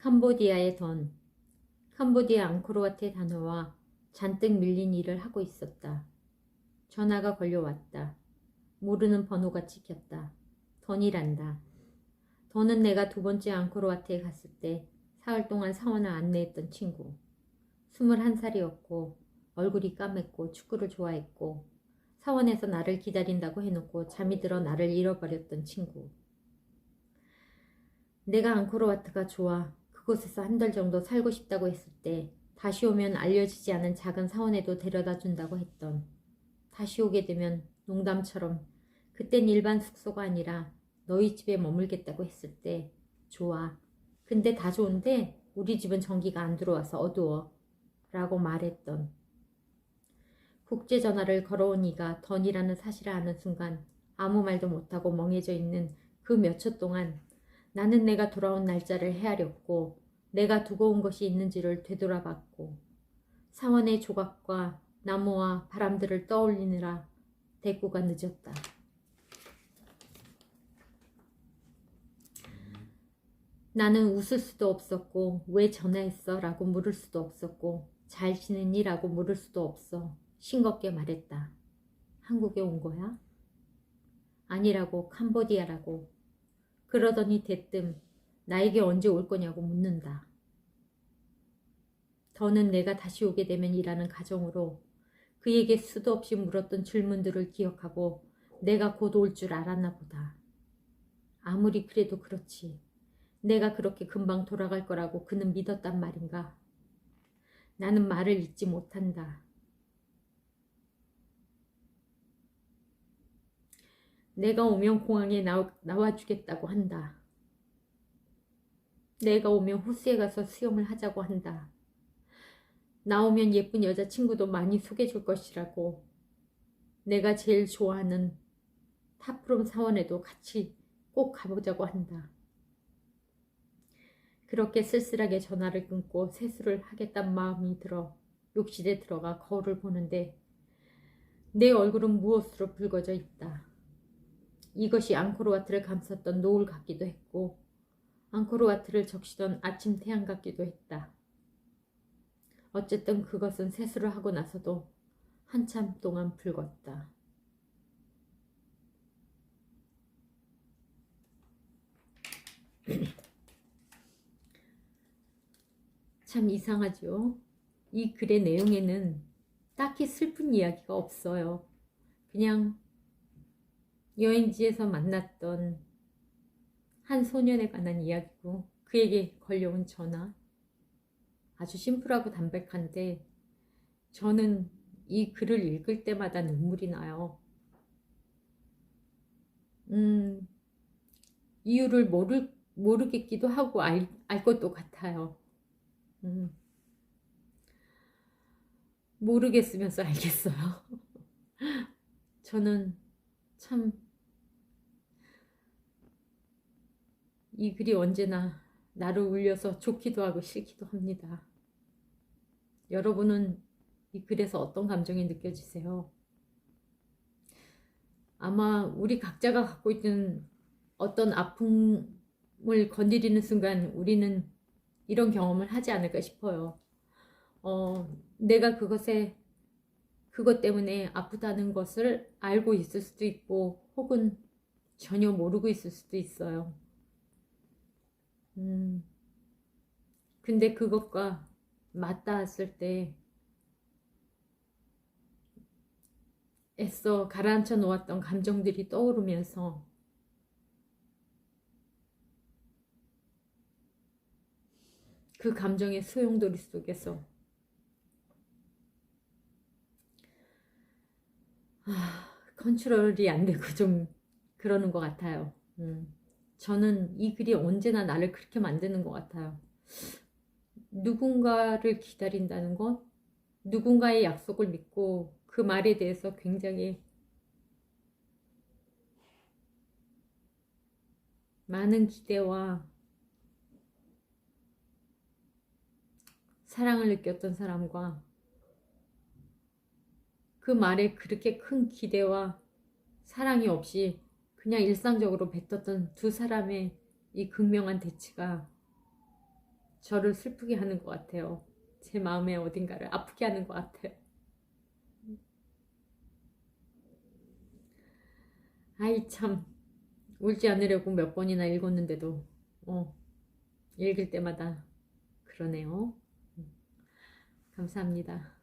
캄보디아의 던. 캄보디아 앙코르와트에 다녀와 잔뜩 밀린 일을 하고 있었다. 전화가 걸려왔다. 모르는 번호가 찍혔다. 던이란다. 던은 내가 두 번째 앙코르와트에 갔을 때 사흘 동안 사원을 안내했던 친구. 21살이었고 얼굴이 까맸고 축구를 좋아했고 사원에서 나를 기다린다고 해놓고 잠이 들어 나를 잃어버렸던 친구. 내가 앙코르와트가 좋아 그곳에서 한 달 정도 살고 싶다고 했을 때 다시 오면 알려지지 않은 작은 사원에도 데려다 준다고 했던 다시 오게 되면 농담처럼 그땐 일반 숙소가 아니라 너희 집에 머물겠다고 했을 때 좋아. 근데 다 좋은데 우리 집은 전기가 안 들어와서 어두워 라고 말했던. 국제전화를 걸어온 이가 던이라는 사실을 아는 순간 아무 말도 못하고 멍해져 있는 그 몇 초 동안 나는 내가 돌아온 날짜를 헤아렸고 내가 두고 온 것이 있는지를 되돌아봤고 사원의 조각과 나무와 바람들을 떠올리느라 대꾸가 늦었다. 나는 웃을 수도 없었고 왜 전화했어? 라고 물을 수도 없었고 잘 지냈니? 라고 물을 수도 없어 싱겁게 말했다. 한국에 온 거야? 아니라고 캄보디아라고 그러더니 대뜸 나에게 언제 올 거냐고 묻는다. 더는 내가 다시 오게 되면 이라는 가정으로 그에게 수도 없이 물었던 질문들을 기억하고 내가 곧 올 줄 알았나 보다. 아무리 그래도 그렇지. 내가 그렇게 금방 돌아갈 거라고 그는 믿었단 말인가. 나는 말을 잊지 못한다. 내가 오면 공항에 나와, 나와주겠다고 한다. 내가 오면 호수에 가서 수영을 하자고 한다. 나오면 예쁜 여자친구도 많이 소개줄 것이라고. 내가 제일 좋아하는 타프롬 사원에도 같이 꼭 가보자고 한다. 그렇게 쓸쓸하게 전화를 끊고 세수를 하겠단 마음이 들어 욕실에 들어가 거울을 보는데 내 얼굴은 무엇으로 붉어져 있다. 이것이 앙코르와트를 감쌌던 노을 같기도 했고 앙코르와트를 적시던 아침 태양 같기도 했다. 어쨌든 그것은 세수를 하고 나서도 한참 동안 붉었다. 참 이상하죠. 이 글의 내용에는 딱히 슬픈 이야기가 없어요. 그냥 여행지에서 만났던 한 소년에 관한 이야기고 그에게 걸려온 전화. 아주 심플하고 담백한데 저는 이 글을 읽을 때마다 눈물이 나요. 음, 이유를 모르, 모르겠기도 하고 알, 알 것도 같아요. 음, 모르겠으면서 알겠어요. 저는 참 이 글이 언제나 나를 울려서 좋기도 하고 싫기도 합니다. 여러분은 이 글에서 어떤 감정이 느껴지세요? 아마 우리 각자가 갖고 있는 어떤 아픔을 건드리는 순간 우리는 이런 경험을 하지 않을까 싶어요. 어, 내가 그것에 그것 때문에 아프다는 것을 알고 있을 수도 있고 혹은 전혀 모르고 있을 수도 있어요. 음, 근데 그것과 맞닿았을 때 애써 가라앉혀 놓았던 감정들이 떠오르면서 그 감정의 소용돌이 속에서 아, 컨트롤이 안 되고 좀 그러는 것 같아요. 음, 저는 이 글이 언제나 나를 그렇게 만드는 것 같아요. 누군가를 기다린다는 것, 누군가의 약속을 믿고 그 말에 대해서 굉장히 많은 기대와 사랑을 느꼈던 사람과 그 말에 그렇게 큰 기대와 사랑이 없이 그냥 일상적으로 뱉었던 두 사람의 이 극명한 대치가 저를 슬프게 하는 것 같아요. 제 마음의 어딘가를 아프게 하는 것 같아요. 아이 참 울지 않으려고 몇 번이나 읽었는데도 어, 읽을 때마다 그러네요. 음, 감사합니다.